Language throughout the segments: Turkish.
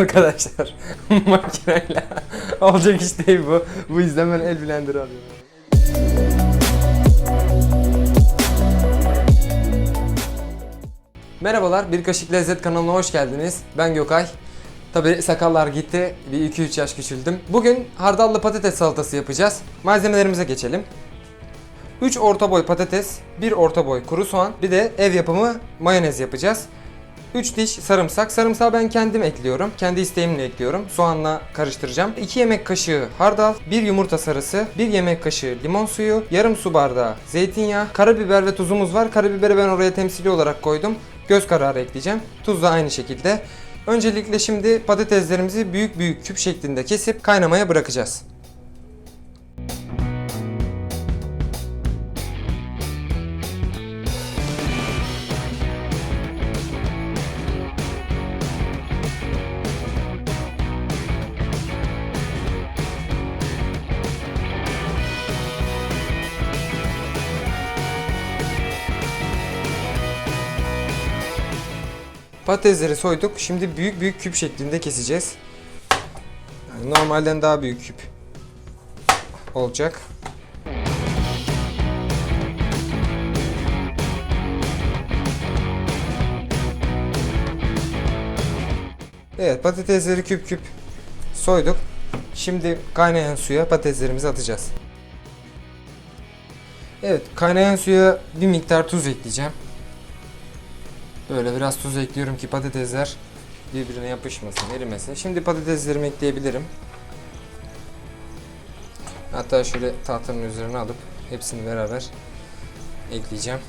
Arkadaşlar makineyle olacak iş değil bu. Bu yüzden ben el blender alıyorum. Merhabalar, Bir Kaşık Lezzet kanalına hoş geldiniz. Ben Gökay. Tabi sakallar gitti, bir 2-3 yaş küçüldüm. Bugün hardallı patates salatası yapacağız. Malzemelerimize geçelim. 3 orta boy patates, 1 orta boy kuru soğan, bir de ev yapımı mayonez yapacağız. 3 diş sarımsak. Sarımsağı ben kendim ekliyorum. Kendi isteğimle ekliyorum. Soğanla karıştıracağım. 2 yemek kaşığı hardal, 1 yumurta sarısı, 1 yemek kaşığı limon suyu, yarım su bardağı zeytinyağı, karabiber ve tuzumuz var. Karabiberi ben oraya temsili olarak koydum. Göz kararı ekleyeceğim. Tuz da aynı şekilde. Öncelikle şimdi patateslerimizi büyük büyük küp şeklinde kesip kaynamaya bırakacağız. Patatesleri soyduk. Şimdi büyük büyük küp şeklinde keseceğiz. Yani normalden daha büyük küp olacak. Evet patatesleri küp küp soyduk. Şimdi kaynayan suya patateslerimizi atacağız. Evet kaynayan suya bir miktar tuz ekleyeceğim. Böyle biraz tuz ekliyorum ki patatesler birbirine yapışmasın, erimesin. Şimdi patateslerimi ekleyebilirim. Hatta şöyle tahtanın üzerine alıp hepsini beraber ekleyeceğim.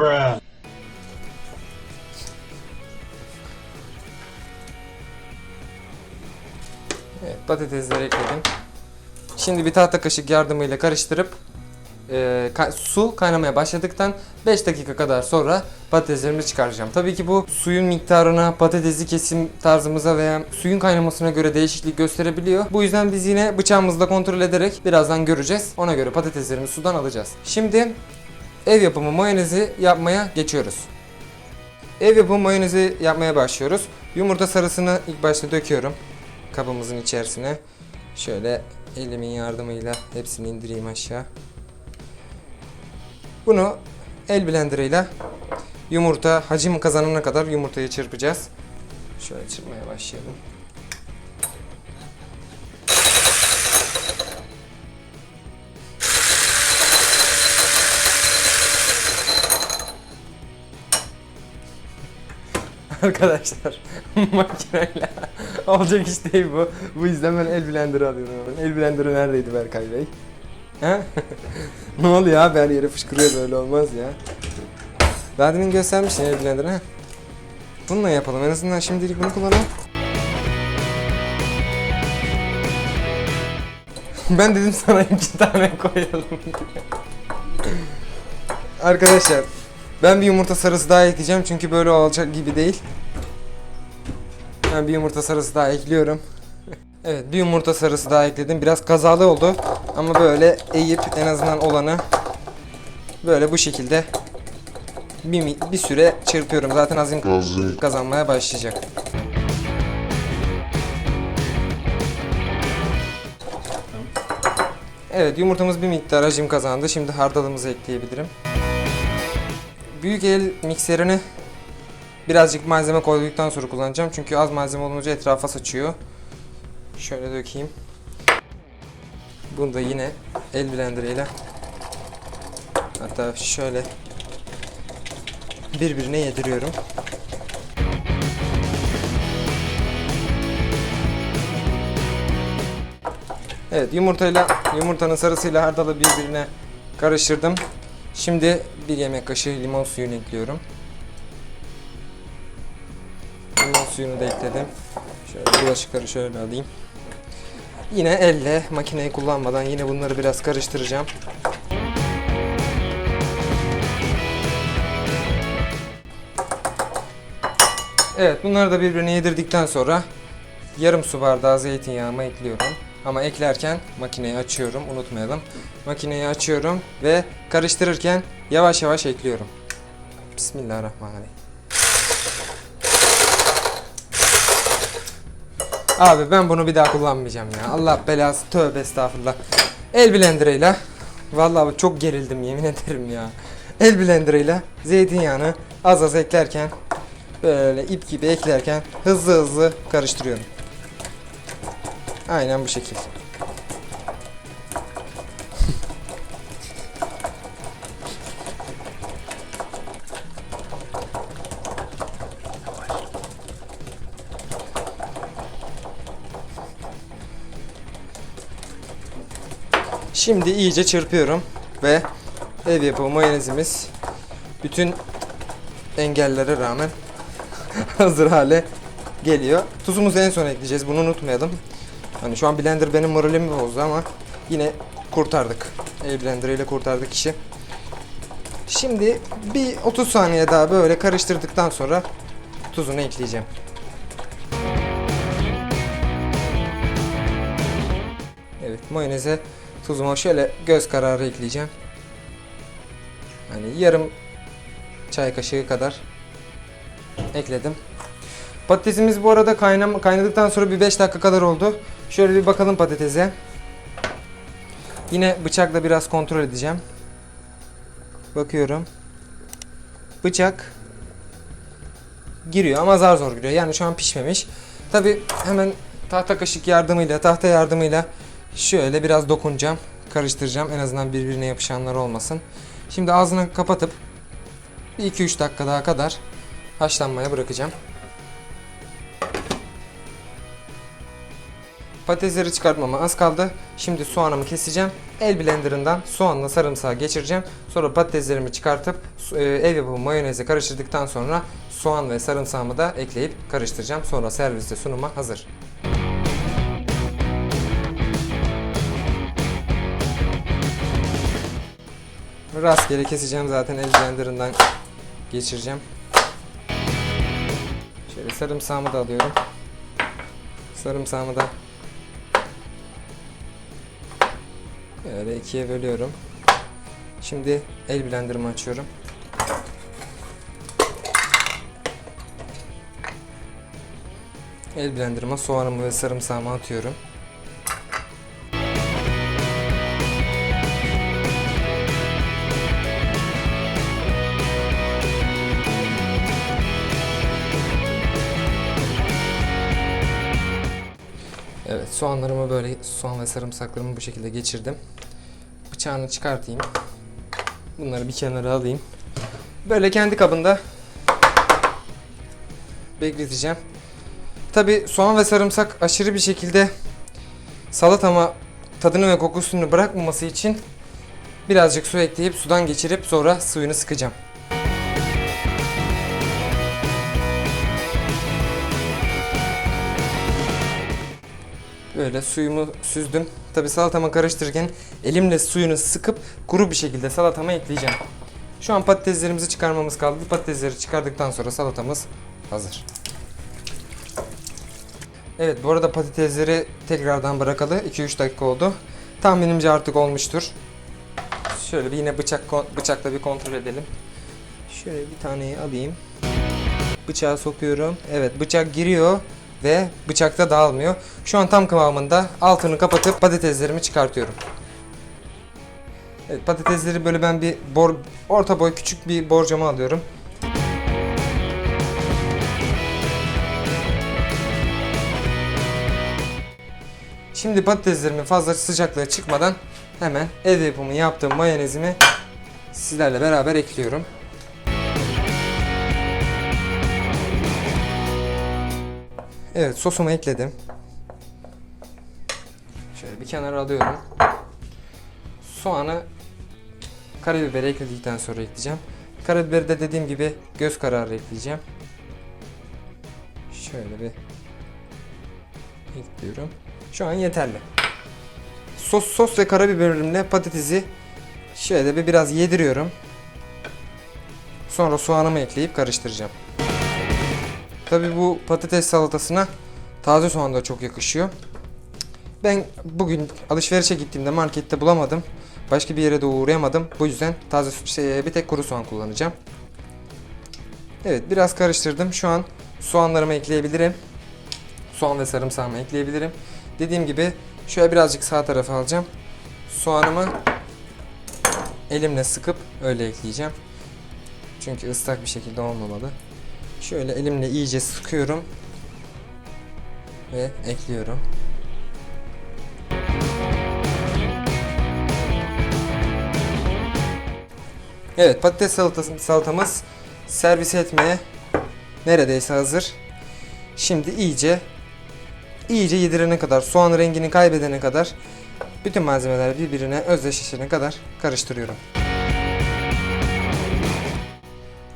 Evet, patatesleri ekledim. Şimdi bir tahta kaşık yardımıyla karıştırıp e, ka- su kaynamaya başladıktan 5 dakika kadar sonra patateslerimi çıkaracağım. Tabii ki bu suyun miktarına, patatesi kesim tarzımıza veya suyun kaynamasına göre değişiklik gösterebiliyor. Bu yüzden biz yine bıçağımızla kontrol ederek birazdan göreceğiz. Ona göre patateslerimi sudan alacağız. Şimdi ev yapımı mayonezi yapmaya geçiyoruz. Ev yapımı mayonezi yapmaya başlıyoruz. Yumurta sarısını ilk başta döküyorum kabımızın içerisine. Şöyle elimin yardımıyla hepsini indireyim aşağı. Bunu el blenderıyla yumurta hacim kazanana kadar yumurtayı çırpacağız. Şöyle çırpmaya başlayalım. Arkadaşlar makineyle olacak iş değil bu. Bu yüzden ben el blender'ı alıyorum. El blender'ı neredeydi Berkay Bey? Ne oluyor abi her yere fışkırıyor böyle olmaz ya. Daha demin göstermiştin el blender'ı ha. Bununla yapalım en azından şimdilik bunu kullanalım. ben dedim sana iki tane koyalım. Arkadaşlar ben bir yumurta sarısı daha ekleyeceğim çünkü böyle olacak gibi değil. Ben bir yumurta sarısı daha ekliyorum. evet bir yumurta sarısı daha ekledim. Biraz kazalı oldu ama böyle eğip en azından olanı böyle bu şekilde bir, bir süre çırpıyorum. Zaten azim kazanmaya başlayacak. Evet yumurtamız bir miktar hacim kazandı. Şimdi hardalımızı ekleyebilirim. Büyük el mikserini birazcık malzeme koyduktan sonra kullanacağım. Çünkü az malzeme olunca etrafa saçıyor. Şöyle dökeyim. Bunu da yine el blenderıyla hatta şöyle birbirine yediriyorum. Evet yumurtayla yumurtanın sarısıyla hardalı birbirine karıştırdım. Şimdi bir yemek kaşığı limon suyunu ekliyorum. Limon suyunu da ekledim. Şöyle bulaşıkları şöyle alayım. Yine elle makineyi kullanmadan yine bunları biraz karıştıracağım. Evet bunları da birbirine yedirdikten sonra yarım su bardağı zeytinyağımı ekliyorum. Ama eklerken makineyi açıyorum, unutmayalım. Makineyi açıyorum ve karıştırırken yavaş yavaş ekliyorum. Bismillahirrahmanirrahim. Abi ben bunu bir daha kullanmayacağım ya. Allah belası tövbe estağfurullah. El blenderıyla Vallahi çok gerildim yemin ederim ya. El blenderıyla zeytinyağını az az eklerken böyle ip gibi eklerken hızlı hızlı karıştırıyorum. Aynen bu şekil. Şimdi iyice çırpıyorum ve ev yapımı mayonezimiz bütün engellere rağmen hazır hale geliyor. Tuzumuzu en son ekleyeceğiz. Bunu unutmayalım. Hani şu an blender benim moralimi bozdu ama yine kurtardık. El blender ile kurtardık işi. Şimdi bir 30 saniye daha böyle karıştırdıktan sonra tuzunu ekleyeceğim. Evet mayoneze tuzumu şöyle göz kararı ekleyeceğim. Hani yarım çay kaşığı kadar ekledim. Patatesimiz bu arada kaynam kaynadıktan sonra bir 5 dakika kadar oldu. Şöyle bir bakalım patatese. Yine bıçakla biraz kontrol edeceğim. Bakıyorum. Bıçak giriyor ama zar zor giriyor. Yani şu an pişmemiş. Tabi hemen tahta kaşık yardımıyla, tahta yardımıyla şöyle biraz dokunacağım. Karıştıracağım. En azından birbirine yapışanlar olmasın. Şimdi ağzını kapatıp 2-3 dakika daha kadar haşlanmaya bırakacağım. Patatesleri çıkartmama az kaldı. Şimdi soğanımı keseceğim. El blenderından soğanla sarımsağı geçireceğim. Sonra patateslerimi çıkartıp e, ev yapımı mayoneze karıştırdıktan sonra soğan ve sarımsağımı da ekleyip karıştıracağım. Sonra serviste sunuma hazır. Rastgele keseceğim zaten el blenderından geçireceğim. Şöyle sarımsağımı da alıyorum. Sarımsağımı da böyle ikiye bölüyorum. Şimdi el blenderımı açıyorum. El blenderıma soğanımı ve sarımsağımı atıyorum. Evet soğanlarımı böyle soğan ve sarımsaklarımı bu şekilde geçirdim. Bıçağını çıkartayım. Bunları bir kenara alayım. Böyle kendi kabında bekleteceğim. Tabi soğan ve sarımsak aşırı bir şekilde salatama tadını ve kokusunu bırakmaması için birazcık su ekleyip sudan geçirip sonra suyunu sıkacağım. Böyle suyumu süzdüm. Tabi salatama karıştırırken elimle suyunu sıkıp kuru bir şekilde salatama ekleyeceğim. Şu an patateslerimizi çıkarmamız kaldı. Patatesleri çıkardıktan sonra salatamız hazır. Evet bu arada patatesleri tekrardan bırakalı 2-3 dakika oldu. Tahminimce artık olmuştur. Şöyle bir yine bıçak bıçakla bir kontrol edelim. Şöyle bir taneyi alayım. Bıçağı sokuyorum. Evet bıçak giriyor ve bıçakta dağılmıyor. Şu an tam kıvamında altını kapatıp patateslerimi çıkartıyorum. Evet patatesleri böyle ben bir bor, orta boy küçük bir borcama alıyorum. Şimdi patateslerimin fazla sıcaklığa çıkmadan hemen ev yapımı yaptığım mayonezimi sizlerle beraber ekliyorum. Evet sosumu ekledim. Şöyle bir kenara alıyorum. Soğanı karabiberi ekledikten sonra ekleyeceğim. Karabiberi de dediğim gibi göz kararı ekleyeceğim. Şöyle bir ekliyorum. Şu an yeterli. Sos sos ve karabiberimle patatesi şöyle bir biraz yediriyorum. Sonra soğanımı ekleyip karıştıracağım. Tabi bu patates salatasına taze soğan da çok yakışıyor. Ben bugün alışverişe gittiğimde markette bulamadım. Başka bir yere de uğrayamadım. Bu yüzden taze şey, bir tek kuru soğan kullanacağım. Evet biraz karıştırdım. Şu an soğanlarımı ekleyebilirim. Soğan ve sarımsağımı ekleyebilirim. Dediğim gibi şöyle birazcık sağ tarafa alacağım. Soğanımı elimle sıkıp öyle ekleyeceğim. Çünkü ıslak bir şekilde olmamalı. Şöyle elimle iyice sıkıyorum ve ekliyorum. Evet patates salatası, salatamız servis etmeye neredeyse hazır. Şimdi iyice iyice yedirene kadar soğan rengini kaybedene kadar bütün malzemeler birbirine özdeşleşene kadar karıştırıyorum.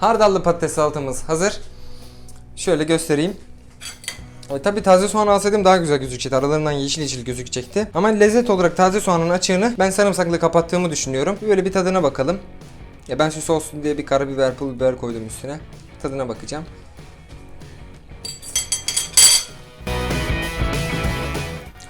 Hardallı patates salatamız hazır. Şöyle göstereyim. E, tabii taze soğan alsaydım daha güzel gözükecekti. Aralarından yeşil yeşil gözükecekti. Ama lezzet olarak taze soğanın açığını ben sarımsakla kapattığımı düşünüyorum. Böyle bir tadına bakalım. Ya ben süs olsun diye bir karabiber, pul biber koydum üstüne. Tadına bakacağım.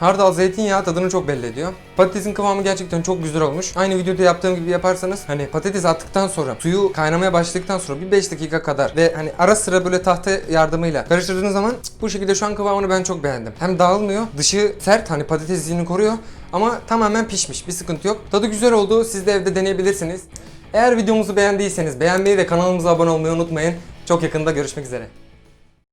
Hardal zeytinyağı tadını çok belli ediyor. Patatesin kıvamı gerçekten çok güzel olmuş. Aynı videoda yaptığım gibi yaparsanız hani patates attıktan sonra suyu kaynamaya başladıktan sonra bir 5 dakika kadar ve hani ara sıra böyle tahta yardımıyla karıştırdığınız zaman bu şekilde şu an kıvamını ben çok beğendim. Hem dağılmıyor, dışı sert hani patatesini koruyor ama tamamen pişmiş. Bir sıkıntı yok. Tadı güzel oldu. Siz de evde deneyebilirsiniz. Eğer videomuzu beğendiyseniz beğenmeyi ve kanalımıza abone olmayı unutmayın. Çok yakında görüşmek üzere.